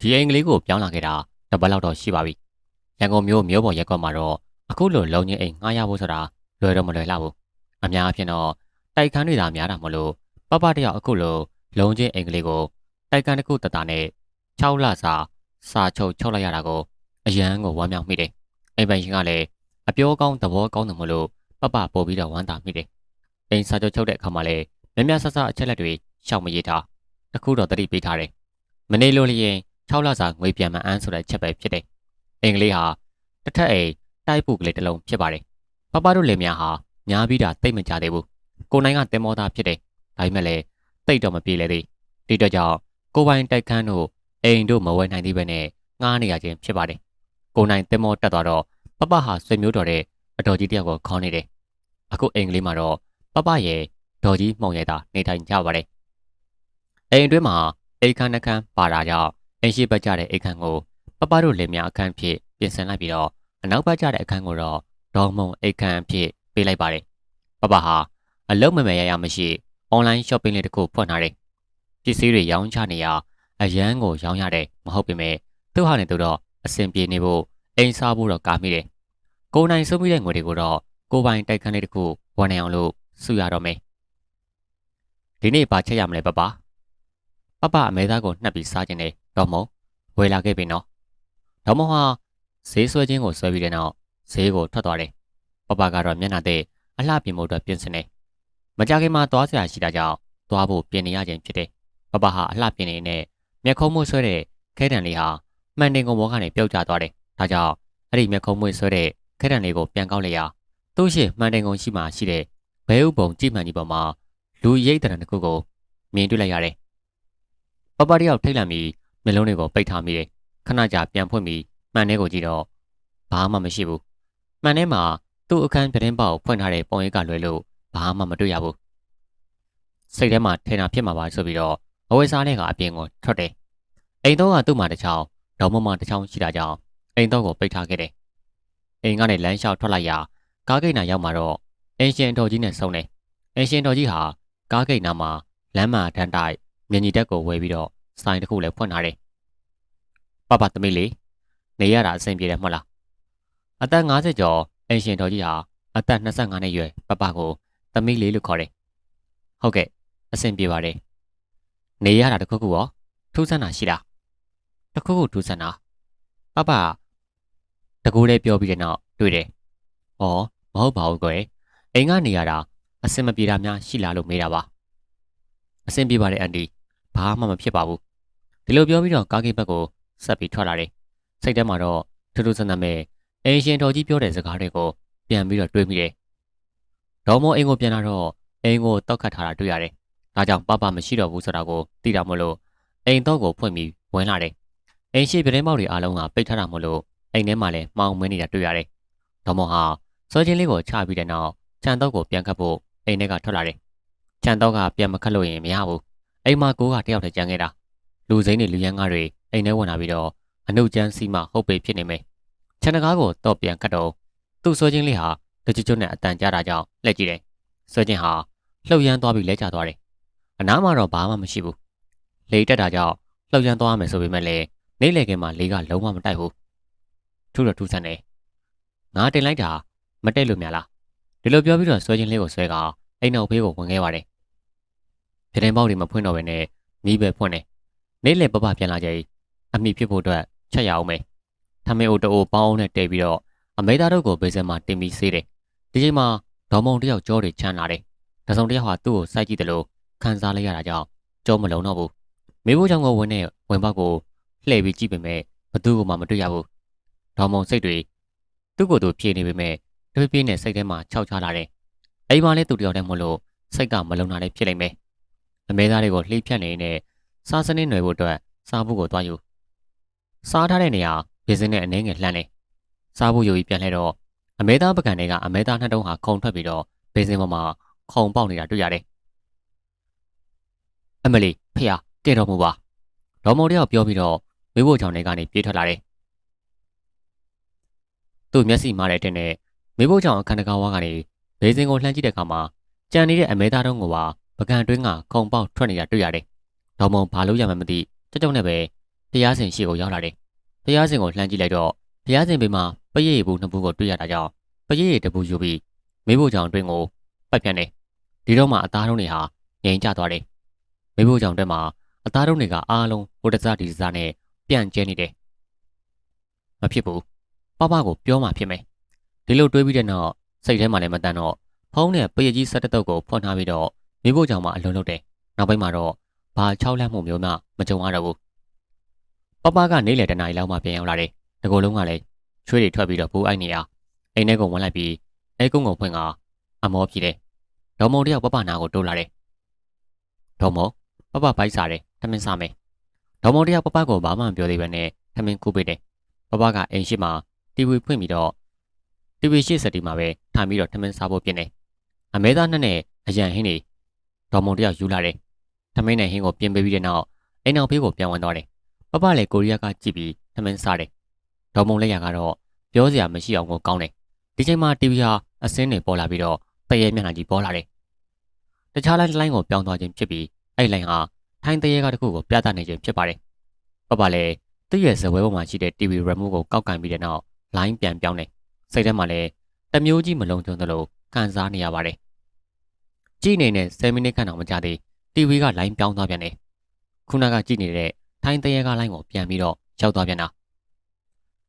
ဒီအိမ်ကလေးကိုပြောင်းလာခဲ့တာတပတ်လောက်တော့ရှိပါပြီရန်ကုန်မြို့မြို့ပေါ်ရက်ကွက်မှာတော့အခုလိုလုံချင်းအိမ်ငှားရဖို့ဆိုတာလွယ်တော့မလွယ်လှဘူးအများအပြားတော့တိုက်ခန်းတွေသာများတာမလို့ပပတယောက်အခုလိုလုံချင်းအိမ်ကလေးကိုတိုက်ခန်းတစ်ခုတတနဲ့6လစာစာချုပ်ချုပ်လိုက်ရတာကိုအရန်ကိုဝမ်းမြောက်မိတယ်အိမ်ပိုင်ရှင်ကလည်းအပြောကောင်းသဘောကောင်းတယ်မလို့ပပပို့ပြီးတော့ဝမ်းသာမိတယ်အိမ်စာချုပ်ချုပ်တဲ့အခါမှာလည်းမြမြဆဆအချက်လက်တွေရှောက်မရေးထားတခုတော့တတိပေးထားတယ်မနေလို့လျင် 6လစာငွေပြန်မအန်းဆိုတဲ့ချက်ပဲဖြစ်တယ်အင်္ဂလိပ်ဟာတစ်ထက်အိမ်တိုက်ပုကလေးတစ်လုံးဖြစ်ပါတယ်ပပတို့လင်များဟာညားပြီးတာတိတ်မကြသေးဘူးကိုနိုင်ကတင်မောသားဖြစ်တယ်ဒါပေမဲ့လည်းတိတ်တော့မပြေလေသေးဒီတော့ကြောင့်ကိုပိုင်တိုက်ခန်းတို့အိမ်တို့မဝယ်နိုင်သေးပဲနဲ့ငားနေရခြင်းဖြစ်ပါတယ်ကိုနိုင်တင်မောတက်သွားတော့ပပဟာဆွေမျိုးတော်တဲ့အတော်ကြီးတယောက်ကိုခေါင်းနေတယ်အခုအိမ်ကလေးမှာတော့ပပရဲ့ဒေါ်ကြီးမှုံရဲတာနေထိုင်ကြပါတယ်အိမ်အတွင်းမှာအိမ်ခန်းနှခန်းပါတာကြောင့် အိမ်ရှိပတ်ကြတဲ့အိမ်ခန်းကိုပပတို့လင်များအခန်းဖြစ်ပြင်ဆင်လိုက်ပြီးတော့အနောက်ပတ်ကြတဲ့အခန်းကိုတော့ဒေါ်မုံအိမ်ခန်းဖြစ်ပေးလိုက်ပါတယ်ပပဟာအလုံးမမဲရရမရှိအွန်လိုင်း shopping လေးတစ်ခုဖွင့်ထားတယ်ပစ္စည်းတွေရောင်းချနေရအရန်ကိုရောင်းရတယ်မဟုတ်ပေမဲ့သူ့ဟာနဲ့သူတော့အဆင်ပြေနေဖို့အိမ်စားဖို့တော့ကာမိတယ်ကိုနိုင်စုံမိတဲ့ငွေတွေကိုတော့ကိုပိုင်တိုက်ခန်းလေးတစ်ခုဝန်နေအောင်လို့စုရတော့မယ်ဒီနေ့ပါချက်ရမလဲပပပပအမဲသားကိုနှက်ပြီးစားခြင်းနဲ့ ဒေါ်မုံဝယ်လာခဲ့ပြီနော်ဒေါ်မုံဟာဈေးဆွဲခြင်းကိုဆွဲပြီးတဲ့နောက်ဈေးကိုထွက်သွားတယ်ပပကတော့မျက်နှာသေးအလှပြင်ဖို့အတွက်ပြင်ဆင်နေမကြခင်မှာသွားစရာရှိတာကြောင့်သွားဖို့ပြင်နေရခြင်းဖြစ်တယ်ပပဟာအလှပြင်နေနဲ့မျက်ခုံးမွေးဆွဲတဲ့ခဲတံလေးဟာမှန်တင်ကုန်ဘောကနေပြုတ်ကျသွားတယ်ဒါကြောင့်အဲ့ဒီမျက်ခုံးမွေးဆွဲတဲ့ခဲတံလေးကိုပြန်ကောက်လိုက်ရသူ့ရှိမှန်တင်ကုန်ရှိမှရှိတဲ့ဘဲဥပုံကြည့်မှန်ကြီးပေါ်မှာလူရိတ်တံတစ်ခုကိုမြင်တွေ့လိုက်ရတယ်။ပပတယောက်ထိတ်လန့်ပြီး မျက်လုံးတွေကိုပိတ်ထားမိတယ်။ခဏကြာပြန်ဖွင့်ပြီးမှန်ထဲကိုကြည့်တော့ဘာမှမရှိဘူး။မှန်ထဲမှာသူ့အခန်းပြတင်းပေါက်ဖွင့်ထားတဲ့ပုံရိပ်ကလွယ်လို့ဘာမှမတွေ့ရဘူး။စိတ်ထဲမှာထင်တာဖြစ်မှာပါဆိုပြီးတော့အဝဲစားနဲ့ကအပြင်ကိုထွက်တယ်။အိမ်တော့ကသူ့မှာတစ်ချောင်းဒေါ်မမတစ်ချောင်းရှိတာကြောင့်အိမ်တော့ကိုပိတ်ထားခဲ့တယ်။အိမ်ကနေလမ်းလျှောက်ထွက်လိုက်ရာကားဂိတ်နာရောက်မှာတော့အင်ရှင်တော်ကြီးနဲ့ဆုံတယ်။အင်ရှင်တော်ကြီးဟာကားဂိတ်နာမှာလမ်းမှာတန်းတိုက်မြင်ကြီးတက်ကိုဝယ်ပြီးတော့ ဆိုင်တစ်ခုလည်းဖွင့်ထားတယ်။ပပသမီးလေးနေရတာအဆင်ပြေတယ်မဟုတ်လား။အသက်50ကျော်အင်ရှင်တော်ကြီးဟာအသက်25နှစ်ရွယ်ပပကိုသမီးလေးလို့ခေါ်တယ်။ဟုတ်ကဲ့အဆင်ပြေပါတယ်။နေရတာတခုခုရောထူးဆန်းတာရှိလား။တခုခုထူးဆန်းတာပပတကူလေးပြောပြီးတဲ့နောက်တွေ့တယ်။ဩမဟုတ်ပါဘူးကွယ်။အိမ်ကနေရတာအဆင်မပြေတာများရှိလားလို့မေးတာပါအဆင်ပြေပါတယ်အန်ဒီဘာမှမဖြစ်ပါဘူး ဒီလိုပြောပြီးတော့ကားကိတ်ဘက်ကိုဆက်ပြီးထွက်လာတယ်စိတ်ထဲမှာတော့ထူးထူးဆန်းဆန်းပဲအင်ရှင်တော်ကြီးပြောတဲ့စကားတွေကိုပြန်ပြီးတော့တွေးမိတယ်ဒေါ်မောအိမ်ကိုပြန်လာတော့အိမ်ကိုတောက်ခတ်ထားတာတွေ့ရတယ်ဒါကြောင့်ပပမရှိတော့ဘူးဆိုတာကိုသိတာမလို့အိမ်တော့ကိုဖွင့်ပြီးဝင်လာတယ်အိမ်ရှိပြတင်းပေါက်တွေအားလုံးကပိတ်ထားတာမလို့အိမ်ထဲမှာလည်းမှောင်မွေးနေတာတွေ့ရတယ်ဒေါ်မောဟာစောချင်းလေးကိုချပြီးတဲ့နောက်ခြံတော့ကိုပြန်ခတ်ဖို့အိမ်ထဲကထွက်လာတယ်။ခြံတော့ကပြန်မခတ်လို့ရင်မရဘူး။အိမ်မှာကိုကတယောက်တည်းကြံခဲ့တာ။ လူစိမ့်တွေလူရန်ကားတွေအိမ်ထဲဝင်လာပြီးတော့အနှုတ်ကျန်းစီမှဟုတ်ပေဖြစ်နေမယ်။ခြံတကားကိုတော့ပြန်ခတ်တော့သူ့ဆွဲချင်းလေးဟာတကြွကြွနဲ့အတန်ကြားတာကြောင့်လက်ကြည့်တယ်။ဆွဲချင်းဟာလှုပ်ရမ်းသွားပြီးလဲကျသွားတယ်။အနားမှာတော့ဘာမှမရှိဘူး။လေတက်တာကြောင့်လှုပ်ရမ်းသွားမယ်ဆိုပေမဲ့လည်းနေလေကင်မှာလေကလုံးဝမတိုက်ဘူး။ထူတော့ထူဆန်းတယ်။ငါတင်လိုက်တာမတက်လို့များလားဒီလိုပြောပြီးတော့ဆွဲချင်းလေးကိုဆွဲကအိမ်နောက်ဖေးကိုဝင်ခဲ့ပါတယ်။ပြတင်းပေါက်တွေမဖွင့်တော့ဘဲနဲ့မီးပဲဖွင့်တယ်။ နေ့လယ်ပပပြန်လာကြ၏အမိဖြစ်ဖို့အတွက်ချက်ရအောင်မယ်။ထမင်းအိုတိုပေါင်းနဲ့တဲပြီးတော့အမေသားတို့ကိုဘေးစင်မှာတင်ပြီးဆေးတယ်။ဒီချိန်မှာဒေါ်မုံတယောက်ကြောတွေချမ်းလာတယ်။ဒဆုံတယောက်ဟာသူ့ကိုစိုက်ကြည့်တယ်လို့ခံစားလိုက်ရတာကြောင့်ကြောမလုံးတော့ဘူး။မိဖို့ကြောင့်ကိုဝင်တဲ့ဝင်ပေါက်ကိုလှည့်ပြီးကြည့်ပေမဲ့ဘသူ့ကိုမှမတွေ့ရဘူး။ဒေါ်မုံစိတ်တွေသူ့ကိုယ်သူဖြေနေပေမဲ့တဖြည်းဖြည်းနဲ့စိတ်ထဲမှာခြောက်ချလာတယ်။အိမ်မှာလည်းသူတယောက်တည်းမို့လို့စိတ်ကမလုံတာလည်းဖြစ်လိမ့်မယ်။အမဲသားတွေကိုလှိဖြတ်နေနေ စားစနစ်နွယ်ဖို့အတွက်စားဖို့ကိုသွားယူ။စားထားတဲ့နေရာရေစင်းနဲ့အနှဲငယ်လှမ်းနေ။စားဖို့ယူပြီးပြန်လှည့်တော့အမဲသားပကံတွေကအမဲသားနှစ်တုံးဟာခုံထွက်ပြီးတော့ဘေးစင်းပေါ်မှာခုံပေါက်နေတာတွေ့ရတယ်။အမလီဖေဟာကဲတော်မူပါ။ဒေါ်မော်တယောက်ပြောပြီးတော့မိဖို့ချောင်းတွေကနေပြေးထွက်လာတယ်။သူ့မျက်စိမားတဲ့တဲ့နဲ့မေဖို့ကြောင့်အခန်းတကားဝါကနေဘေးစင်ကိုလှမ်းကြည့်တဲ့အခါမှာကြံနေတဲ့အမဲသားတုံးကိုပါပကံတွင်းကခုံပေါက်ထွက်နေတာတွေ့ရတယ်။ ဒေါ်မုံဘာလို့ရမှမသိကြောက်ကြောက်နဲ့ပဲတရားစင်ရှိကိုရောက်လာတယ်တရားစင်ကိုလှမ်းကြည့်လိုက်တော့တရားစင်ဘေးမှာပရိယေဘူးနှစ်ဘူးကိုတွေ့ရတာကြောင့်ပရိယေတပူယူပြီးမေးဖို့ကြောင့်အတွင်းကိုပတ်ပြန်တယ်ဒီတော့မှအသားတုံးတွေဟာငြိမ်ကျသွားတယ်မေးဖို့ကြောင့်အတွင်းမှာအသားတုံးတွေကအားလုံးဟိုတစားဒီတစားနဲ့ပြန့်ကျဲနေတယ်မဖြစ်ဘူးပပကိုပြောမှဖြစ်မယ်ဒီလိုတွေးပြီးတဲ့နောက်စိတ်ထဲမှာလည်းမတန်တော့ဖုံးနဲ့ပရိကြီးဆက်တတုပ်ကိုဖွင့်ထားပြီးတော့မေးဖို့ကြောင့်မှအလုံးလုံးတယ်နောက်ပိုင်းမှာတော့ ဘာချောက်လန့်မှုမျိုးမှမကြုံရတော့ဘူးပပကနေလေတနားရီလောက်မှပြန်ရောက်လာတယ်ဒီကိုယ်လုံးကလည်းချွေးတွေထွက်ပြီးတော့ပူအိုက်နေရအိမ်ထဲကိုဝင်လိုက်ပြီးအဲကုန်းကိုဖွင့်ကအမောပြေတယ်ဒေါ်မုံတယောက်ပပနာကိုတိုးလာတယ်ဒေါ်မုံပပပိုက်စားတယ်ထမင်းစားမယ်ဒေါ်မုံတယောက်ပပကိုဘာမှမပြောသေးဘဲနဲ့ထမင်းကူးပေးတယ်ပပကအိမ်ရှိမှာတီဗီဖွင့်ပြီးတော့တီဗီရှိစက်တီမှာပဲထိုင်ပြီးတော့ထမင်းစားဖို့ပြင်တယ်အမဲသားနဲ့နဲ့အရန်ဟင်းနေဒေါ်မုံတယောက်ယူလာတယ် ထမင်းနဲ့ဟင်းကိုပြင်ပေးပြီးတဲ့နောက်အိမ်နောက်ဖေးကိုပြန်ဝင်သွားတယ်ပပလည်းကိုရီးယားကကြည့်ပြီးထမင်းစားတယ်ဒေါ်မုံလက်ရကတော့ပြောစရာမရှိအောင်ကိုကောင်းတယ်ဒီချိန်မှာတီဗီဟာအစင်းတွေပေါ်လာပြီးတော့တရေမျက်နှာကြီးပေါ်လာတယ်တခြားလိုင်းတစ်လိုင်းကိုပြောင်းသွားခြင်းဖြစ်ပြီးအဲ့လိုင်းဟာထိုင်းတရေကတခုကိုပြသနေခြင်းဖြစ်ပါတယ်ပပလည်းသူ့ရဲ့ဇပွဲပေါ်မှာရှိတဲ့ TV remote ကိုကောက်ကန်ပြီးတဲ့နောက်လိုင်းပြန်ပြောင်းတယ်စိတ်ထဲမှာလည်းတမျိုးကြီးမလုံးကျုံသလိုခံစားနေရပါတယ်ကြည့်နေတဲ့10မိနစ်ခန့်တောင်မကြာသေး TV ကလိုင်းပြောင်းသွားပြန်တယ်ခုနကကြည့်နေတဲ့ထိုင်းတရေကလိုင်းကိုပြန်ပြီးတော့ရောက်သွားပြန်တာ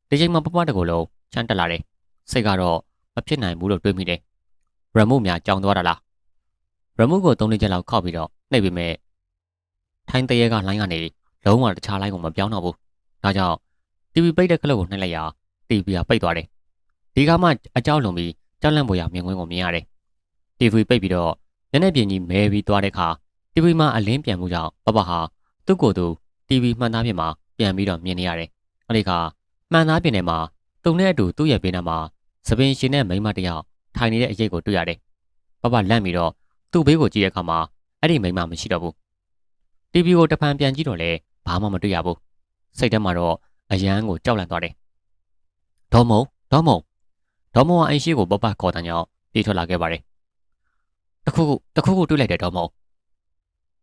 ဒီချိန်မှာပပတကူလုံးချမ်းတက်လာတယ်စိတ်ကတော့မဖြစ်နိုင်ဘူးလို့တွေးမိတယ်ရမုတ်များကြောင်သွားတာလားရမုတ်ကိုသုံးလေးချက်လောက်ခောက်ပြီးတော့နှိပ်ပြီးမဲ့ထိုင်းတရေကလိုင်းကနေလုံးဝတခြားလိုင်းကိုမပြောင်းတော့ဘူးဒါကြောင့် TV ပိတ်တဲ့ခလုတ်ကိုနှိပ်လိုက်ရာ TV ကပိတ်သွားတယ်ဒီကမှအကြောက်လွန်ပြီးကြောက်လန့်ပေါ်ရမြင်ကွင်းကိုမြင်ရတယ် TV ပိတ်ပြီးတော့ညနေပြင်ကြီးမဲပြီးသွားတဲ့အခါ TV မှာအလင်းပြန်မှုကြောင့်ပပဟာသူ့ကိုယ်သူ TV မှန်သားပြင်မှာပြန်ပြီးတော့မြင်နေရတယ်အဲဒီကမှန်သားပြင်ထဲမှာတုံနဲ့အတူသူ့ရဲ့ဘေးနားမှာသပင်ရှင်နဲ့မိန်းမတစ်ယောက်ထိုင်နေတဲ့အရေးကိုတွေ့ရတယ်။ပပလန့်ပြီးတော့သူ့ဘေးကိုကြည့်တဲ့အခါမှာအဲ့ဒီမိန်းမမရှိတော့ဘူး။ TV ကိုတဖန်ပြန်ကြည့်တော့လည်းဘာမှမတွေ့ရဘူး။စိတ်ထဲမှာတော့အယမ်းကိုကြောက်လန့်သွားတယ်။ဒေါ်မုံဒေါ်မုံဒေါ်မုံကအိမ်ရှိကိုပပခေါ်တဲ့ညောင်းပြေးထွက်လာခဲ့ပါတယ်။တခုခုတခုခုတွေ့လိုက်တယ်ဒေါ်မုံ။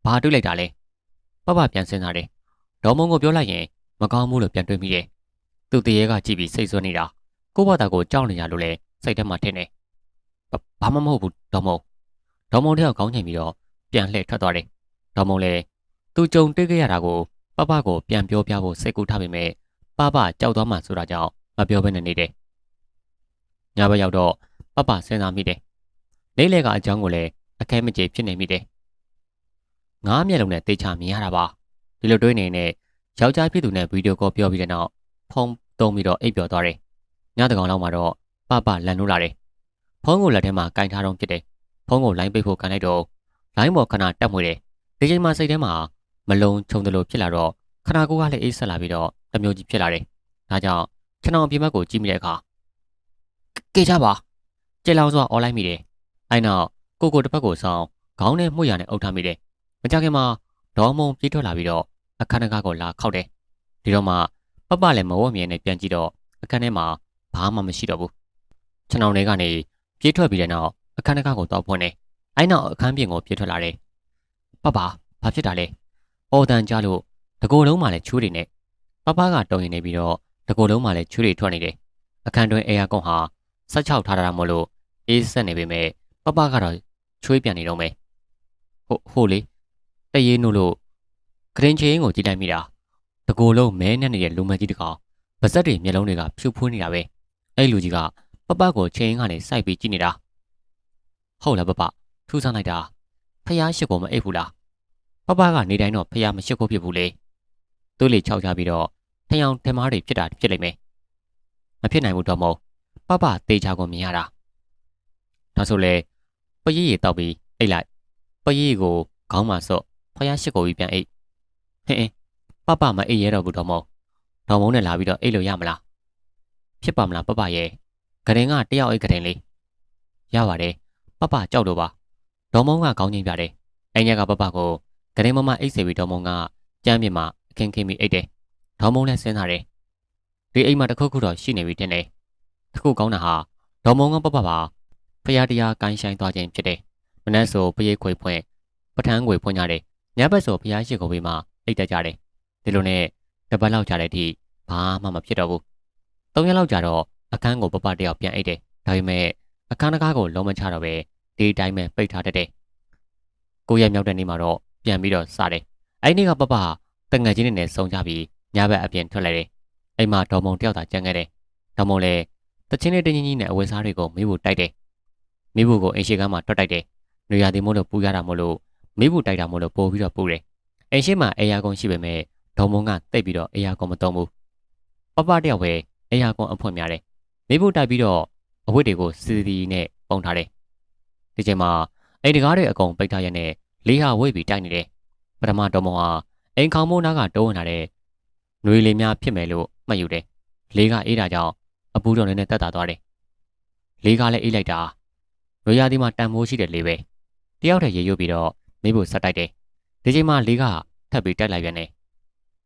ဘာတွေ့လိုက်တာလဲ။ပပပြန်စဉ်းစားတယ်။ဒေါ်မုံကိုပြောလိုက်ရင်မကောင်းဘူးလို့ပြန်တွေးမိတယ်။သူ့တရေကကြည့်ပြီးစိတ်ဆွနေတာ။ကိုဘတာကိုကြောက်နေရလို့လဲစိတ်ထဲမှာထင်တယ်ဘာမှမဟုတ်ဘူးဒေါ်မုံဒေါ်မုံတယောက်ခေါင်းချိန်ပြီးတော့ပြန်လှည့်ထွက်သွားတယ်ဒေါ်မုံလည်းသူကြုံတွေ့ခဲ့ရတာကိုပပကိုပြန်ပြောပြဖို့စိတ်ကူးထားပေမဲ့ပပကြောက်သွားမှဆိုတာကြောင့်မပြောဘဲနဲ့နေတယ်ညဘက်ရောက်တော့ပပစဉ်းစားမိတယ်နေလေကအကြောင်းကိုလည်းအခဲမကြေဖြစ်နေမိတယ် ငားမျက်လုံးနဲ့တေချာမြင်ရတာပါဒီလိုတွေးနေနေယောက်ျားဖြစ်သူနဲ့ဗီဒီယိုကောပြောပြီးတဲ့နောက်ဖုန်းသုံးပြီးတော့အိပ်ပျော်သွားတယ်ညတကောင်လောက်မှာတော့ပပလန်လို့လာတယ်ဖုန်းကိုလက်ထဲမှာကင်ထားတော့ဖြစ်တယ်ဖုန်းကိုလိုင်းပိတ်ဖို့ကန်လိုက်တော့လိုင်းပေါ်ခဏတက်မွေတယ်ဒီချိန်မှာစိတ်ထဲမှာမလုံးချုံတယ်လို့ဖြစ်လာတော့ခဏကိုကလည်းအေးဆက်လာပြီးတော့တမျိုးကြီးဖြစ်လာတယ်ဒါကြောင့်ကျွန်တော်အပြင်ဘက်ကိုကြည့်မိတဲ့အခါကေချပါကျေလောင်စွာអော်လိုက်မိတယ်အဲ့နောက်ကိုကိုတစ်ဖက်ကိုဆောင်ခေါင်းနဲ့မှုရနဲ့အုပ်ထားမိတယ် မကြခင်မှာဒေါ်မုံပြေးထွက်လာပြီးတော့အခန်းတကားကိုလာခောက်တယ်ဒီတော့မှပပလည်းမဝတ်မြဲနဲ့ပြန်ကြည့်တော့အခန်းထဲမှာဘာမှမရှိတော့ဘူးခြံအောင်တွေကနေပြေးထွက်ပြီးတဲ့နောက်အခန်းတကားကိုတောက်ဖွင့်နေအဲ့နောက်အခန်းပြင်ကိုပြေးထွက်လာတယ်ပပဘာဖြစ်တာလဲအော်တန်ကြလို့တကိုယ်လုံးမှလည်းချူးတွေနဲ့ပပကတုံရင်နေပြီးတော့တကိုယ်လုံးမှလည်းချူးတွေထွက်နေတယ်အခန်းတွင်းအေယာကွန်ဟာဆက်ချောက်ထားတာမို့လို့အေးဆက်နေပေမဲ့ပပကတော့ချွေးပြန်နေတော့မယ်ဟိုဟိုလေ တရေနို့လို့ဂရင်ချင်းကိုကြည့်လိုက်မိတာတကိုယ်လုံးမဲနဲ့နေတဲ့လူမကြီးတကောင်ပါဇက်တွေမျက်လုံးတွေကဖြူဖွေးနေတာပဲအဲ့လူကြီးကပပကိုချိန်ကနေစိုက်ပြီးကြည့်နေတာဟုတ်လားပပထူးဆန်းလိုက်တာဖះရှိကိုမအိပ်ဘူးလားပပကနေတိုင်းတော့ဖះမရှိခိုးဖြစ်ဘူးလေသူ့လေခြောက်ချပြီးတော့ထယောင်ထမားတွေဖြစ်တာဖြစ်လိမ့်မယ်မဖြစ်နိုင်ဘူးတော့မဟုတ်ပပတေချာကိုမြင်ရတာဒါဆိုလေပရိရီတောက်ပြီးအိတ်လိုက်ပရိရီကိုခေါင်းမှာဆော့ ဖះရှိကိုပြီးပြန်အိတ်ဟင်းပပမအိတ်ရတော့ဘူးတော့မဟုတ်ဒေါ်မုံနဲ့လာပြီးတော့အိတ်လို့ရမလားဖြစ်ပါမလားပပရဲ့ဂရင်ကတယောက်အိတ်ဂရင်လေးရပါတယ်ပပကြောက်တော့ပါဒေါ်မုံကခေါင်းငိမ့်ပြတယ်အိမ်ညက်ကပပကိုဂရင်မမအိတ်စေပြီးဒေါ်မုံကကြမ်းပြမှာအခင်းခင်းပြီးအိတ်တယ်ဒေါ်မုံလည်းစဉ်းစားတယ်ဒီအိမ်မှာတခုခုတော့ရှိနေပြီတင်တယ်တခုကောင်းတာဟာဒေါ်မုံကပပပါဖရာတရားကိုင်းဆိုင်သွားခြင်းဖြစ်တယ်မနက်ဆိုပရိတ်ခွေဖွင့်ပထန်းခွေဖွင့်ကြတယ် ညဘက်ဆိုဖရာရှိကိုဘေးမှာအိတ်တက်ကြတယ်ဒီလိုနဲ့တပတ်လောက်ကြာတဲ့အထိဘာမှမဖြစ်တော့ဘူးသုံးရက်လောက်ကြာတော့အခန်းကိုပပတယောက်ပြန်အိတ်တယ်ဒါပေမဲ့အခန်းတကားကိုလုံးမချတော့ပဲဒီတိုင်းပဲပိတ်ထားတတ်တယ်ကိုရက်မြောက်တဲ့နေ့မှာတော့ပြန်ပြီးတော့စတယ်အဲ့ဒီနေ့ကပပတငယ်ချင်းတွေနဲ့ဆုံကြပြီးညဘက်အပြင်ထွက်လိုက်တယ်အိမ်မှာဒေါ်မုံတယောက်သာကြံခဲ့တယ်ဒေါ်မုံလည်းတချင်းလေးတင်းကြီးကြီးနဲ့အဝယ်စားတွေကိုမိဖို့တိုက်တယ်မိဖို့ကိုအိမ်ရှိကမ်းမှာတွတ်တိုက်တယ်နေရာဒီမို့လို့ပူရတာမို့လို့ မိဖို့တိုက်တာမို့လို့ပို့ပြီးတော့ပူတယ်အိမ်ရှိမှာအေယာကွန်ရှိပေမဲ့ဒေါ်မုံကတိတ်ပြီးတော့အေယာကွန်မသုံးဘူးပပတယောက်ပဲအေယာကွန်အဖွင့်များတယ်မိဖို့တိုက်ပြီးတော့အဝတ်တွေကိုစီစီနဲ့ပုံထားတယ်ဒီချိန်မှာအိမ်တကားတွေအကုန်ပိတ်ထားရတဲ့လေးဟာဝိတ်ပြီးတိုက်နေတယ်ပထမဒေါ်မုံဟာအိမ်ခေါင်းမိုးနားကတိုးဝင်လာတဲ့ຫນွေလေးများဖြစ်မယ်လို့မှတ်ယူတယ်လေးကအေးတာကြောင့်အပူတော်နဲ့တက်တာသွားတယ်လေးကလည်းအေးလိုက်တာနွေရာသီမှာတန်မိုးရှိတဲ့လေးပဲတယောက်တည်းရေရွတ်ပြီးတော့ မိဖို့ဆက်တိုက်တယ်ဒီချိန်မှာလေးကထပ်ပြီးတိုက်လိုက်ပြန်တယ်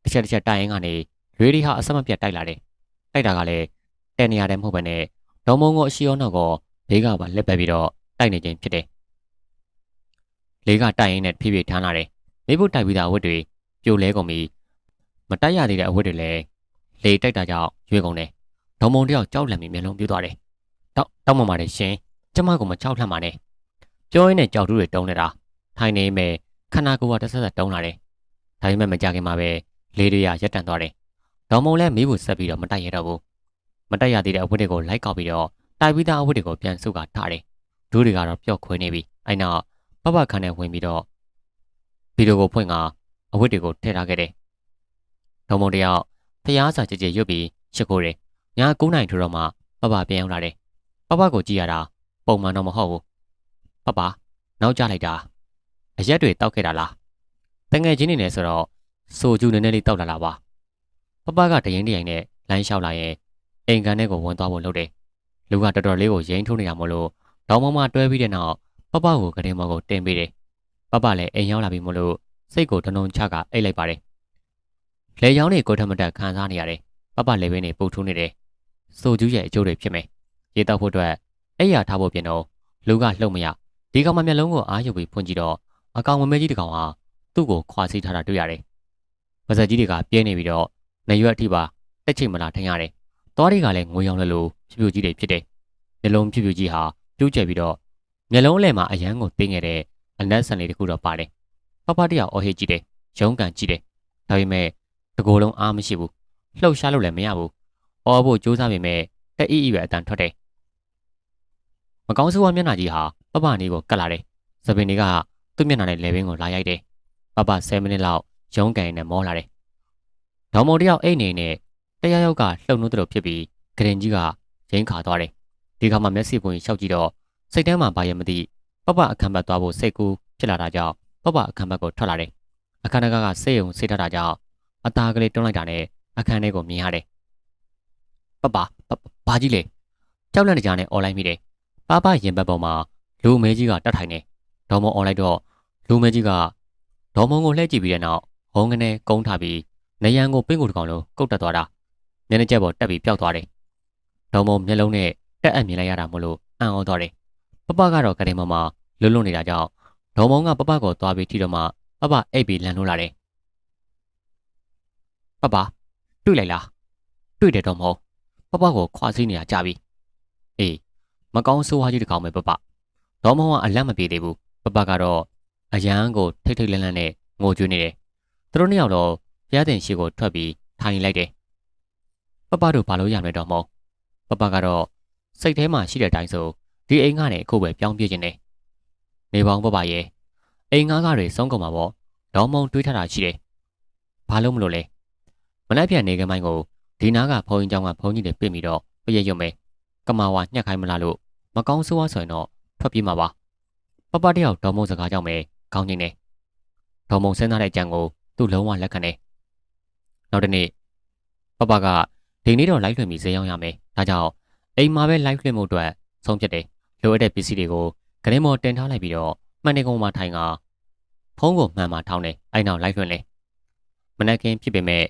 တစ်ချက်တစ်ချက်တိုက်ရင်ကနေလွေးရီဟာအဆက်မပြတ်တိုက်လာတယ်တိုက်တာကလည်းတဲ့နေရာတည်းမဟုတ်ဘဲနဲ့ဒေါ်မုံကိုအရှိအောင်တော့ကိုလေးကပါလက်ပဲပြီးတော့တိုက်နေခြင်းဖြစ်တယ်လေးကတိုက်ရင်နဲ့ဖြည်းဖြည်းထမ်းလာတယ်မိဖို့တိုက်ပြီးသားအဝတ်တွေပြိုလဲကုန်ပြီးမတိုက်ရသေးတဲ့အဝတ်တွေလည်းလေတိုက်တာကြောင့်ရွေကုန်တယ်ဒေါ်မုံတယောက်ကြောက်လန့်ပြီးမျက်လုံးပြူသွားတယ်တောက်တောက်မှပါတယ်ရှင်ကျမကမကြောက်လှမ်းပါနဲ့ပြောရင်းနဲ့ကြောက်တူးတွေတုံးနေတာ ထိုင်နေမယ်ခန္ဓာကိုယ်ကတစ်ဆက်ဆက်တုံးလာတယ်ဒါပေမဲ့မကြခင်မှာပဲလေတွေကရက်တန့်သွားတယ်ဒေါ်မုံလည်းမီးကိုဆက်ပြီးတော့မတိုက်ရတော့ဘူးမတိုက်ရသေးတဲ့အဝတ်တွေကိုလိုက်ကောက်ပြီးတော့တိုက်ပြီးသားအဝတ်တွေကိုပြန်စုကထားတယ်ဒူးတွေကတော့ပျော့ခွေနေပြီအဲ့နောက်ပပခန်းနဲ့ဝင်ပြီးတော့ဗီဒီယိုကိုဖွင့်ကအဝတ်တွေကိုထည့်ထားခဲ့တယ်ဒေါ်မုံတယောက်ဖျားစာကြကြရွတ်ပြီးရှစ်ကိုတယ်ည9နိုင်ထိုးတော့မှပပပြန်ရောက်လာတယ်ပပကိုကြည့်ရတာပုံမှန်တော့မဟုတ်ဘူးပပနောက်ကျလိုက်တာ အရက်တွေတောက်ခဲ့တာလားတငယ်ချင်းနေနေဆိုတော့ဆိုကျူနည်းနည်းလေးတောက်လာလာပါပပကတရင်တရင်နဲ့လမ်းလျှောက်လာရင်အိမ်ကန်ထဲကိုဝင်သွားဖို့လုပ်တယ်လူကတော်တော်လေးကိုရင်ထုံးနေတာမလို့တောင်းမမတွဲပြီးတဲ့နောက်ပပကိုကတင်မော်ကိုတင်ပေးတယ်ပပလည်းအိမ်ရောက်လာပြီမလို့စိတ်ကိုတနုံချကအိတ်လိုက်ပါတယ်လေရောင်းတွေကိုထမတက်ခံစားနေရတယ်ပပလေဘင်းနေပုတ်ထိုးနေတယ်ဆိုကျူးရဲ့အကျိုးတွေဖြစ်မယ်ရေတောက်ဖို့အတွက်အဲ့ရထားဖို့ပြင်တော့လူကလှုပ်မရဒီကောင်မမျက်လုံးကိုအားယူပြီးဖွင့်ကြည့်တော့ အကောင်မမဲကြီးတကောင်ဟာသူ့ကိုခွာစီးထားတာတွေ့ရတယ်။ပါဇက်ကြီးတွေကပြဲနေပြီးတော့နေရွက်အထိပါတက်ချိန်မလာထင်ရတယ်။သွားတွေကလည်းငွေရောင်လည်းလို့ဖြူဖြူကြီးတွေဖြစ်တယ်။မျက်လုံးဖြူဖြူကြီးဟာပြိုးကျက်ပြီးတော့မျက်လုံးလဲမှာအရန်ကိုတင်းခဲ့တဲ့အနက်ဆန်လေးတခုတော့ပါတယ်။ပပတယောက်အော်ဟစ်ကြည့်တယ်။ရုံးကန်ကြည့်တယ်။ဒါပေမဲ့တကိုယ်လုံးအားမရှိဘူး။လှုပ်ရှားလို့လည်းမရဘူး။အော်ဖို့ကြိုးစားပေမဲ့တက်အီအီပဲအတန်ထွက်တယ်မကောင်းဆိုးဝါမျက်နှာကြီးဟာပပနေကိုကတ်လာတယ်။စပင်တွေက သူ့မျက်နှာနဲ့လေဘင်းကိုလာရိုက်တယ်။ပပ10မိနစ်လောက်ရုံးကန်နဲ့မောလာတယ်။ဒေါ်မော်တယောက်အိတ်နေနဲ့တရားရောက်ကလှုပ်နှုတ်တယ်လို့ဖြစ်ပြီးဂရင်ကြီးကရင်းခါသွားတယ်။ဒီခါမှမျက်စိပွင့်ရှောက်ကြည့်တော့စိတ်ထဲမှာဘာရမသိပပအခမ်းဘက်သွားဖို့စိတ်ကူးဖြစ်လာတာကြောင့်ပပအခမ်းဘက်ကိုထွက်လာတယ်။အခမ်းတကားကစိတ်ုံစိတ်ထတာကြောင့်အသားကလေးတွန်းလိုက်တာနဲ့အခမ်းထဲကိုမြင်ရတယ်။ပပဘာကြီးလဲကြောက်လန့်ကြနဲ့អော်လိုက်မိတယ်။ပါပရင်ဘက်ပေါ်မှာလူမဲကြီးကတက်ထိုင်နေ ဒေါ်မုံអော်လိုက်တော့လူမဲကြီးကဒေါ်မုံကိုလှည့်ကြည့်ပြီးတဲ့နောက်ဟောင်းကနေကုန်းထားပြီးနေရန်ကိုပင်းကိုတကောင်လုံးကုတ်တက်သွားတာ။မျက်နှာကျက်ပေါ်တက်ပြီးပျောက်သွားတယ်။ဒေါ်မုံမျက်လုံးနဲ့တက်အပ်မြင်လိုက်ရတာမို့လို့အံ့ဩသွားတယ်။ပပကတော့ကရင်မမလွတ်လွတ်နေတာကြောင့်ဒေါ်မုံကပပကိုသွားပြီးထိတော့မှပပအိပ်ပြီးလန်လို့လာတယ်။ပပတွေ့လိုက်လား။တွေ့တယ်တော့မဟုတ်ပပကိုခွာစီးနေရကြပြီ။အေးမကောင်းဆိုးဝါးကြီးတစ်ကောင်ပဲပပဒေါ်မောင်ကအလန့်မပြေသေးဘူး ပပကတော့အရန်ကိုထိတ်ထိတ်လန့်လန့်နဲ့ငိုကြွေးနေတယ်။သူတို့နှစ်ယောက်တော့ဘုရားသင်ရှိကိုထွက်ပြီးထိုင်လိုက်တယ်။ပပတို့ဘာလို့ရမလဲတော့မဟုတ်။ပပကတော့စိတ်ထဲမှာရှိတဲ့အတိုင်းဆိုဒီအိမ်ကနေအခုပဲပြောင်းပြေးခြင်းနဲ့နေပေါင်းပပရဲ့အိမ်ငါးကတွေဆုံးကုန်မှာပေါ့။တော့မုံတွေးထတာရှိတယ်။ဘာလို့မလို့လဲ။မနှက်ပြန်နေကမိုင်းကိုဒီနာကဘုံရင်ကြောင့်ကဘုံကြီးတွေပြစ်ပြီးတော့ပြည့်ရုံပဲ။ကမာဝါညှက်ခိုင်းမလားလို့မကောင်းဆိုးဝါဆိုရင်တော့ထွက်ပြေးမှာပါ။ ပပတယောက်ဒေါ်မုံစကားကြောင့်ပဲခေါင်းငိမ့်နေဒေါ်မုံစဉ်းစားတဲ့အကြံကိုသူ့လုံးဝလက်ခံတယ်နောက်တနေ့ပပကဒီနေ့တော့လိုက်လွှင့်ပြီးဈေးရောက်ရမယ်ဒါကြောင့်အိမ်မှာပဲလိုက်လွှင့်မှုအတွက်ဆုံးဖြတ်တယ်လိုအပ်တဲ့ပစ္စည်းတွေကိုဂရင်းမော်တင်ထားလိုက်ပြီးတော့မှန်နေကုန်မှာထိုင်ကဖုံးကိုမှန်မှထောင်းတယ်အဲ့နောက်လိုက်လွှင့်လေမနက်ခင်းဖြစ်ပေမဲ့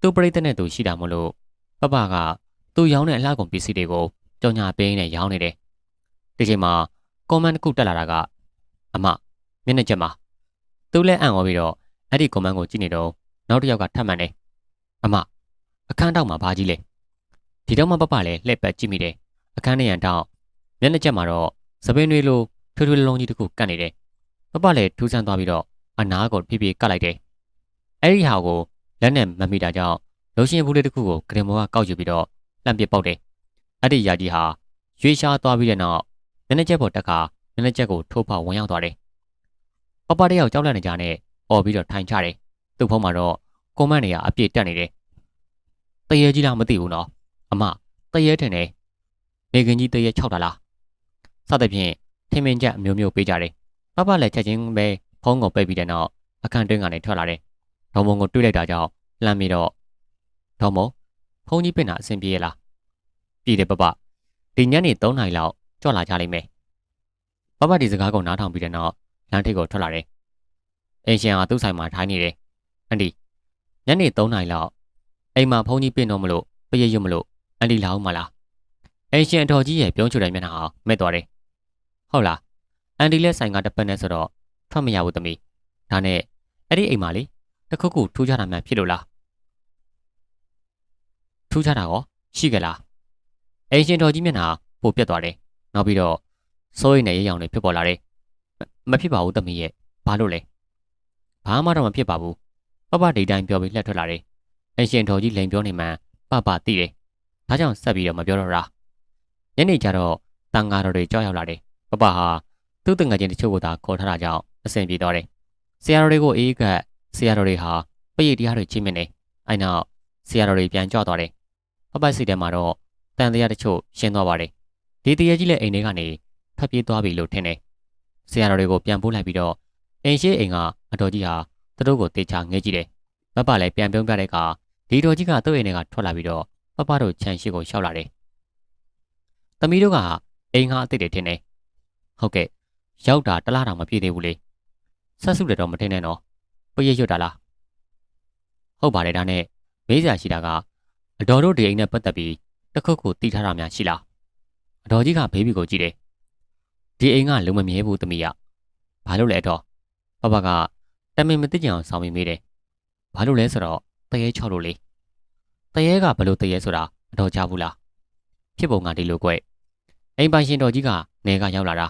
သူ့ပြိတ္တနဲ့သူရှိတာမလို့ပပကသူ့ရောင်းတဲ့အလှကုန်ပစ္စည်းတွေကိုကြော်ညာပေးနေရောင်းနေတယ်ဒီချိန်မှာကွန်မန့်တစ်ခုတက်လာတာက အမမျက်နှာချက်မှာသူလည်းအံ့ဩပြီးတော့အဲ့ဒီကွန်မန့်ကိုကြည့်နေတော့နောက်တစ်ယောက်ကထပ်မှန်တယ်အမအခန်းတောက်မှာဘာကြီးလဲဒီတော့မှပပလည်းလှည့်ပတ်ကြည့်မိတယ်အခန်းထဲရန်တောက်မျက်နှာချက်မှာတော့စပင်းတွေလိုထွေးထွေးလုံးကြီးတစ်ခုကတ်နေတယ်ပပလည်းထူးဆန်းသွားပြီးတော့အနာကိုဖြည်းဖြည်းကတ်လိုက်တယ်အဲ့ဒီဟာကိုလက်နဲ့မမိတာကြောင့်လိုရှင်ဘူးလေးတစ်ခုကိုဂရင်မောကကောက်ယူပြီးတော့လှမ်းပစ်ပေါက်တယ်အဲ့ဒီယာကြီးဟာရွေးရှားသွားပြီးတဲ့နောက်မျက်နှာချက်ပေါ်တက်ခါ မျက်နှာချက်ကိုထိုးဖောက်ဝင်ရောက်သွားတယ်ပပတယောက်ကြောက်လန့်နေကြနဲ့អော်ပြီးတော့ထိုင်ချတယ်သူ့ဖုန်းမှာတော့ကွန်မန့်တွေကအပြည့်တက်နေတယ်တရေကြီးလားမသိဘူးနော်အမတရေထင်တယ်နေခင်ကြီးတရေ6တာလားစသဖြင့်ထင်မင်ချက်အမျိုးမျိုးပေးကြတယ်ပပလည်းချက်ချင်းပဲဖုန်းကိုပိတ်ပြီးတဲ့နောက်အခန်းတွင်းကနေထွက်လာတယ်ဒေါ်မုံကိုတွေးလိုက်တာကြောင့်လှမ်းပြီးတော့ဒေါ်မုံဖုန်းကြီးပြင်တာအဆင်ပြေရလားပြည်တယ်ပပဒီညနေ3နာရီလောက်ကြွလာကြလိမ့်မယ် ပပဒီစကားကိုနားထောင်ပြီးတဲ့နောက်လမ်းထိပ်ကိုထွက်လာတယ်အင်ရှင်ဟာသူ့ဆိုင်မှာထိုင်နေတယ်အန်ဒီညနေ3နာရီလောက်အိမ်မှာဖုန်းကြီးပြင်တော့မလို့ပရိတ်ရွတ်မလို့အန်ဒီလာအောင်မလားအင်ရှင်အတော်ကြီးရဲ့ပြုံးချူတဲ့မျက်နှာဟာမဲ့သွားတယ်ဟုတ်လားအန်ဒီလက်ဆိုင်ကတစ်ပတ်နဲ့ဆိုတော့ထွက်မရဘူးသမီးဒါနဲ့အဲ့ဒီအိမ်မှာလေတခုခုထူးခြားတာမှဖြစ်လို့လားထူးခြားတာရောရှိကြလားအင်ရှင်တော်ကြီးမျက်နှာပိုပြတ်သွားတယ်နောက်ပြီးတော့ စိုးရိမ်နေရရောင်တွေဖြစ်ပေါ်လာတယ်မဖြစ်ပါဘူးသမီးရဲ့ဘာလို့လဲဘာမှတော့မဖြစ်ပါဘူးပပဒီတိုင်းပြောပြီးလှက်ထွက်လာတယ်အင်ရှင်တော်ကြီးလိန်ပြောနေမှန်ပပသိတယ်ဒါကြောင့်ဆက်ပြီးတော့မပြောတော့တာညနေကျတော့တန်ဃာတော်တွေကြောက်ရောက်လာတယ်ပပဟာသူ့တငယ်ချင်းတချို့ကိုသာခေါ်ထားတာကြောင့်အဆင်ပြေတော့တယ်ဆရာတော်တွေကိုအေးကပ်ဆရာတော်တွေဟာပရိတ်တရားတွေချင်းမြင်နေအဲနောက်ဆရာတော်တွေပြန်ကြောက်သွားတယ်ပပစိတ်ထဲမှာတော့တန်တရားတချို့ရှင်းသွားပါတယ်ဒီတရေကြီးလည်းအိမ်ထဲကနေ ထွက်ပြေးသွားပြီလို့ထင်တယ်ဆရာတော်တွေကိုပြန်ပို့လိုက်ပြီးတော့အိမ်ရှိအိမ်ကအတော်ကြီးဟာသူတို့ကိုတေချာငဲကြည့်တယ်ပပလည်းပြန်ပြုံးပြတဲ့အခါဒီတော်ကြီးကသူ့အိမ်ထဲကထွက်လာပြီးတော့ပပတို့ခြံရှိကိုရှောက်လာတယ်သမီးတို့ကအိမ်ကအစ်စ်တွေထင်တယ်ဟုတ်ကဲ့ရောက်တာတလားတောင်မပြည့်သေးဘူးလေဆက်စုတယ်တော့မထင်နဲ့နော်ပရိတ်ရွတ်တာလားဟုတ်ပါတယ်ဒါနဲ့မေးစရာရှိတာကအတော်တို့ဒီအိမ်နဲ့ပတ်သက်ပြီးတခုခုတီးထားတာများရှိလားအတော်ကြီးကဘေးဘီကိုကြည့်တယ် ဒီအိမ်ကလုံမမြဲဘူးသမီးရဘာလို့လဲတော့ပပကတမင်မသိကြအောင်ဆောင်းမိမိတယ်ဘာလို့လဲဆိုတော့တရေချောက်လို့လေတရေကဘလို့တရေဆိုတာအတော်ကြဘူးလားဖြစ်ပုံကဒီလိုကွအိမ်ပိုင်ရှင်တော်ကြီးကနေကရောက်လာတာ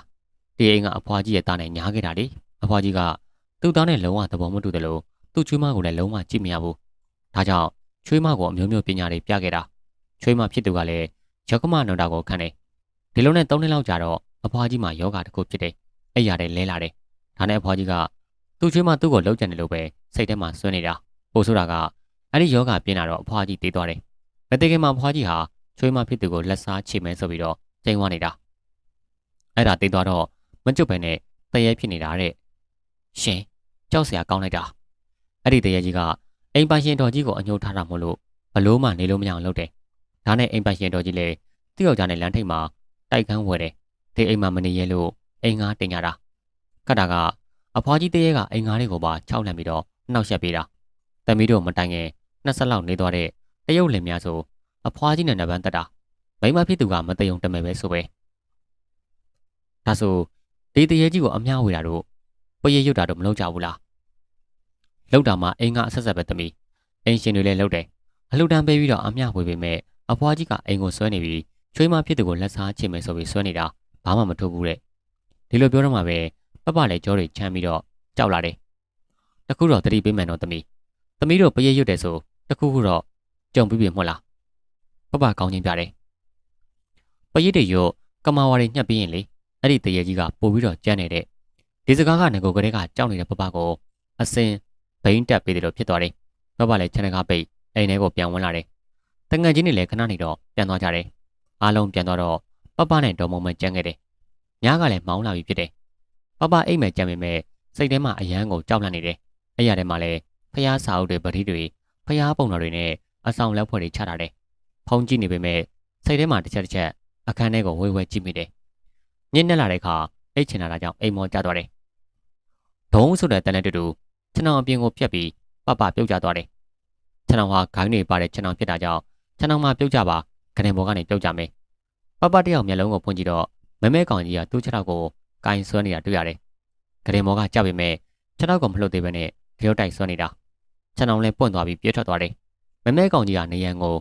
ဒီအိမ်ကအဖွားကြီးရဲ့တားနဲ့ညားခဲ့တာလေအဖွားကြီးကသူ့သားနဲ့လုံးဝသဘောမတူတယ်လို့သူ့ချွေးမကိုလည်းလုံးဝကြည့်မရဘူးဒါကြောင့်ချွေးမကိုအမျိုးမျိုးပညာတွေပြခဲ့တာချွေးမဖြစ်သူကလည်းရောက်ကမနုံတာကိုခံတယ်ဒီလိုနဲ့၃နှစ်လောက်ကြာတော့ အဖွားကြီးမှာယောဂတစ်ခုဖြစ်တယ်အဲ့ရတဲ့လဲလာတယ်ဒါနဲ့အဖွားကြီးကသူ့ချွေးမသူ့ကိုလှုပ်ကြံတယ်လို့ပဲစိတ်ထဲမှာစွဲနေတာပို့ဆိုတာကအဲ့ဒီယောဂပြင်းလာတော့အဖွားကြီးတေးသွားတယ်မတေခင်မှာအဖွားကြီးဟာချွေးမဖြစ်သူကိုလက်စားချိမဲဆိုပြီးတော့ကျိန်ဝါနေတာအဲ့ဒါတေးသွားတော့မကြွပဲနဲ့တရေဖြစ်နေတာတဲ့ရှင်ကြောက်စရာကောင်းလိုက်တာအဲ့ဒီတရေကြီးကအိမ်ပိုင်ရှင်တော်ကြီးကိုအညှိုးထားတာမို့လို့ဘလို့မှနေလို့မရအောင်လုပ်တယ်ဒါနဲ့အိမ်ပိုင်ရှင်တော်ကြီးလည်းသူ့ယောက်ျားနဲ့လမ်းထိပ်မှာတိုက်ခန်းဝယ်တယ် ဒီအိမ်မှာမနေရလို့အိမ်ငါတင်ရတာကတ်တာကအဖွားကြီးတရေကအိမ်ငါလေးကိုပါခြောက်လှမ်းပြီးတော့နှောက်ရက်ပေးတာတမီးတို့မတိုင်ခင်နှစ်ဆက်လောက်နေသွားတဲ့တရုတ်လင်များဆိုအဖွားကြီးနဲ့နဗန်းတက်တာမိမဖြစ်သူကမတယုံတမဲပဲဆိုပဲဒါဆိုဒီတရေကြီးကိုအများဝေတာတို့ပရိရွတ်တာတော့မလုပ်ကြဘူးလားလောက်တာမှအိမ်ကအဆက်ဆက်ပဲတမီအိမ်ရှင်တွေလည်းလောက်တယ်အလှူဒန်းပေးပြီးတော့အမျှဝေပေမဲ့အဖွားကြီးကအိမ်ကိုဆွဲနေပြီးချွေးမဖြစ်သူကိုလက်စားချင်မယ်ဆိုပြီးဆွဲနေတာ ဘာမှမထုတ်ဘူးတဲ့ဒီလိုပြောတော့မှပဲပပလည်းကြောတွေချမ်းပြီးတော့ကြောက်လာတယ်တခုတော့တတိပေးမယ်တော့တမီတမီတို့ပရိရွတ်တယ်ဆိုတခုခုတော့ကြုံပြီးပြီမဟုတ်လားပပကောင်းချင်းပြတယ်ပရိတွေရွတ်ကမာဝါတွေညှက်ပြီးရင်လေအဲ့ဒီတရေကြီးကပို့ပြီးတော့ကြမ်းနေတဲ့ဒီစကားကငကိုကလေးကကြောက်နေတဲ့ပပကိုအစင်ဘိန်းတက်ပေးတယ်လို့ဖြစ်သွားတယ်။ပပလည်းခြံကားပိတ်အိမ်ထဲကိုပြန်ဝင်လာတယ်။တငန်ချင်းတွေလည်းခဏနေတော့ပြန်သွားကြတယ်။အားလုံးပြန်သွားတော့ ပပနဲ့ဒေါ်မုံမကြမ်းခဲ့တယ်။ညကလည်းမောင်းလာပြီဖြစ်တယ်။ပပအိမ်မဲ့ကြမ်းပေမဲ့စိတ်ထဲမှာအယမ်းကိုကြောက်လန့်နေတယ်။အဲ့ရထဲမှာလည်းဖျားစာအုပ်တွေပတိတွေဖျားပုံတော်တွေနဲ့အဆောင်လက်ဖွဲ့တွေချထားတယ်။ဖုံးကြည့်နေပေမဲ့စိတ်ထဲမှာတစ်ချက်တစ်ချက်အခန်းထဲကိုဝဲဝဲကြည့်မိတယ်။ညစ်နေလာတဲ့အခါအိတ်ချင်လာတာကြောင့်အိမ်မောကျသွားတယ်။ဒုံးဆိုတဲ့တန်တဲ့တူတူခြံအောင်အပြင်ကိုဖြတ်ပြီးပပပြုတ်ကျသွားတယ်။ခြံအောင်ဟာဂိုင်းတွေပါတဲ့ခြံအောင်ဖြစ်တာကြောင့်ခြံအောင်မှာပြုတ်ကျပါကနေဘောကနေပြုတ်ကြမယ်။ ပပတယောက်မျက်လုံးကိုဖွင့်ကြည့်တော့မဲမဲကောင်ကြီးကသူ့ခြေထောက်ကိုကင်ဆွဲနေတာတွေ့ရတယ်။ကနေဘောကကြောက်ပေမဲ့ခြေထောက်ကိုမလှုပ်သေးဘဲနဲ့ကြောက်တိုက်ဆွဲနေတာ။ခြံအောင်လည်းပွင့်သွားပြီးပြေးထွက်သွားတယ်မမဲကောင်ကြီးကနေရန်ကို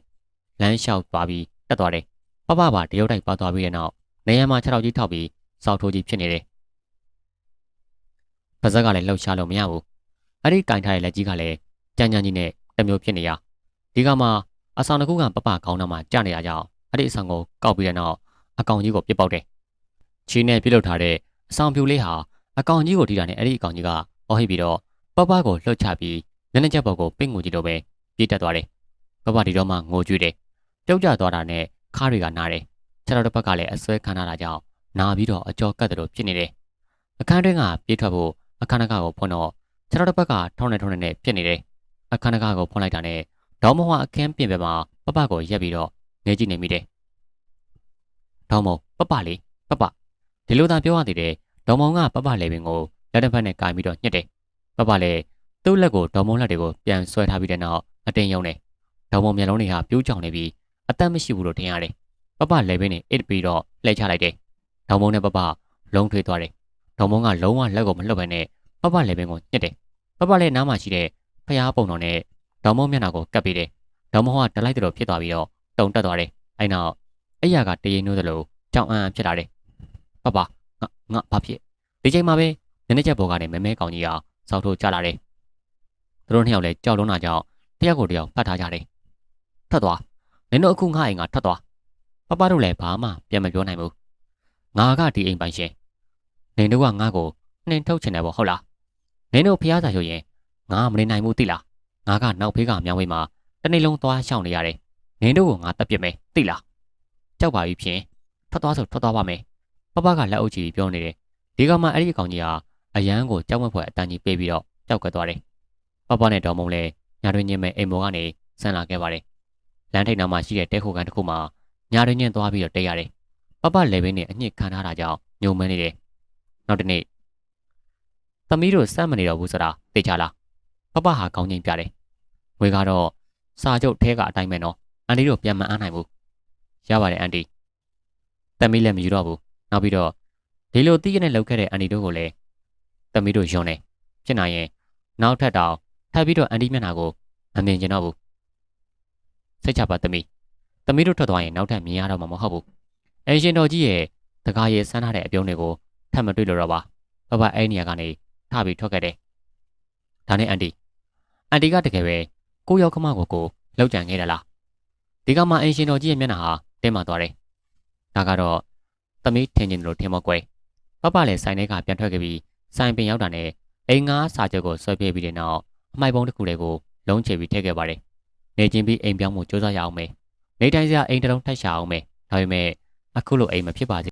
လမ်းလျှောက်သွားပြီးတက်သွားတယ်ပပပါတရုတ်တိုက်ပါသွားပြီးတဲ့နောက်နေရန်မှာခြေထောက်ကြီးထောက်ပြီးစောက်ထိုးကြီးဖြစ်နေတယ်ပါဇက်ကလည်းလှုပ်ရှားလို့မရဘူးအဲ့ဒီကင်ထားတဲ့လက်ကြီးကလည်းကြမ်းကြမ်းကြီးနဲ့တစ်မျိုးဖြစ်နေရဒီကမှာအဆောင်တစ်ခုကပပခေါင်းနောက်မှာကြာနေရကြောင်း အဲ့ဒီအဆောင်ကိုကောက်ပြီးတဲ့နောက်အကောင်ကြီးကိုပြစ်ပေါက်တယ်ချီနဲ့ပြုတ်လုထားတဲ့အဆောင်ပြူလေးဟာအကောင်ကြီးကိုထိတာနဲ့အဲ့ဒီအကောင်ကြီးကအော်ဟစ်ပြီးတော့ပပကိုလှုပ်ချပြီးနည်းနည်းချက်ပေါ်ကိုပင့်ငူကြီးလိုပဲပြေးတက်သွားတယ်ပပဒီတော့မှငိုကြွေးတယ်ပြုတ်ကျသွားတာနဲ့ခါတွေကနားတယ်ခြေတော်တစ်ဖက်ကလည်းအစွဲခံထားတာကြောင့်နာပြီးတော့အကြောကတ်တယ်လို့ဖြစ်နေတယ်အခန်းတွင်းကပြေးထွက်ဖို့အခန်းတကားကိုဖွင့်တော့ခြေတော်တစ်ဖက်ကထောင်းနေထောင်းနေနဲ့ဖြစ်နေတယ်အခန်းတကားကိုဖွင့်လိုက်တာနဲ့ဒေါမဟွာအခန်းပြင်ပမှာပပကိုရက်ပြီးတော့ နေကြည့်နေမိတယ်ဒေါမပပလေးပပဒီလိုသာပြောရသေးတယ်ဒေါမောင်ကပပလေပင်ကိုလက်တစ်ဖက်နဲ့ကင်ပြီးတော့ညှစ်တယ်ပပလည်းသူ့လက်ကိုဒေါမုံလက်တွေကိုပြန်ဆွဲထားပြီးတဲ့နောက်အတင်းယုံတယ်ဒေါမုံမျက်လုံးတွေဟာပြိုးကြောင်နေပြီးအသက်မရှိဘူးလို့ထင်ရတယ်ပပလေပင်နဲ့အစ်ပြီးတော့လှည့်ချလိုက်တယ်ဒေါမုံနဲ့ပပလုံးထွေးသွားတယ်ဒေါမုံကလုံးဝလက်ကိုမလှုပ်ဘဲနဲ့ပပလေပင်ကိုညှစ်တယ်ပပလည်းနားမှာရှိတဲ့ဖျားပုံတော်နဲ့ဒေါမုံမျက်နှာကိုကပ်ပြီးတယ်ဒေါမုံကတလိုက်တယ်လို့ဖြစ်သွားပြီးတော့ တုံတက်သွားတယ်အဲ့နောက်အဲ့ရကတရင်နိုးသလိုကြောင်အံ့အံ့ဖြစ်လာတယ်ပပငါငါဘာဖြစ်ဒီချိန်မှာပဲနည်းနည်းချက်ပေါ်ကနေမဲမဲကောင်ကြီးကစောက်ထိုးကြလာတယ်သူတို့နှစ်ယောက်လည်းကြောက်လုံးတာကြောင့်တယောက်ကိုတယောက်ဖတ်ထားကြတယ်ထွက်သွားနင်တို့အခုငါအိမ်ကထွက်သွားပပတို့လည်းဘာမှပြန်မပြောနိုင်ဘူးငါကဒီအိမ်ပိုင်ရှင်နင်တို့ကငါ့ကိုနှင်ထုတ်ချင်တယ်ပေါ့ဟုတ်လားနင်တို့ဖျားစာရုပ်ရင်ငါမနေနိုင်ဘူးသိလားငါကနောက်ဖေးကမြောင်းဝေးမှာတနေ့လုံးသွားရှောင်နေရတယ် နင်တို့ကငါတက်ပြစ်မယ်သိလားကြောက်ပါပြီဖြင့်ထွက်သွားဆိုထွက်သွားပါမယ်ပပကလက်အုပ်ချီပြောနေတယ်ဒီကမှအဲ့ဒီအကောင်ကြီးဟာအရန်ကိုကြောက်မက်ဖွယ်အတန်းကြီးပေးပြီးတော့ကြောက်ခွက်သွားတယ်ပပနဲ့ဒေါ်မုံလည်းညာတွင်ချင်းမဲ့အိမ်မောကနေဆန်လာခဲ့ပါတယ်လမ်းထိပ်နားမှာရှိတဲ့တဲခိုကန်တစ်ခုမှာညာတွင်ချင်းသွားပြီးတော့တဲရတယ်ပပလေဘင်းနဲ့အညစ်ခံထားတာကြောင့်ညုံမဲနေတယ်နောက်တနေ့သမီးတို့စမ်းမနေတော့ဘူးဆိုတာသိချလားပပဟာကောင်းချင်းပြတယ်ငွေကတော့စာချုပ်ထဲကအတိုင်းပဲနော် အန်တီတို့ပြန်မအားနိုင်ဘူးရပါတယ်အန်တီသမီးလည်းမယူတော့ဘူးနောက်ပြီးတော့ဒီလိုတီးရနဲ့လောက်ခဲ့တဲ့အန်တီတို့ကိုလည်းသမီးတို့ယွန်းတယ်ဖြစ်နိုင်ရင်နောက်ထပ်တောင်ထပ်ပြီးတော့အန်တီမျက်နှာကိုမမြင်ကျင်တော့ဘူးစိတ်ချပါသမီးသမီးတို့ထွက်သွားရင်နောက်ထပ်မြင်ရတော့မှာမဟုတ်ဘူးအရှင်တော်ကြီးရဲ့တကားရဲ့ဆန်းထားတဲ့အပြုံးတွေကိုထပ်မတွေ့လို့တော့ပါဘဘအဲ့နေရာကနေထပြီးထွက်ခဲ့တယ်ဒါနဲ့အန်တီအန်တီကတကယ်ပဲကိုရောက်ခမကိုကိုလောက်ကြံခဲ့တယ်လား ဒီကမှအရှင်တော်ကြီးရဲ့မျက်နှာဟာတင်းမာသွားတယ်ဒါကတော့သမီးထင်ကျင်တယ်လို့ထင်မကွယ်ပပလည်းဆိုင်ထဲကပြန်ထွက်ခဲ့ပြီးဆိုင်ပင်ရောက်တာနဲ့အိမ်ငါးစာချုပ်ကိုဆွဲပြေးပြီးတဲ့နောက်အမိုက်ပုံးတစ်ခုလေးကိုလုံးချပြီးထည့်ခဲ့ပါတယ်။နေချင်းပြီးအိမ်ပြောင်းမှုစူးစမ်းရအောင်မယ်။နေတိုင်းစရာအိမ်တစ်လုံးထပ်ရှာအောင်မယ်။ဒါပေမဲ့အခုလိုအိမ်မဖြစ်ပါစေ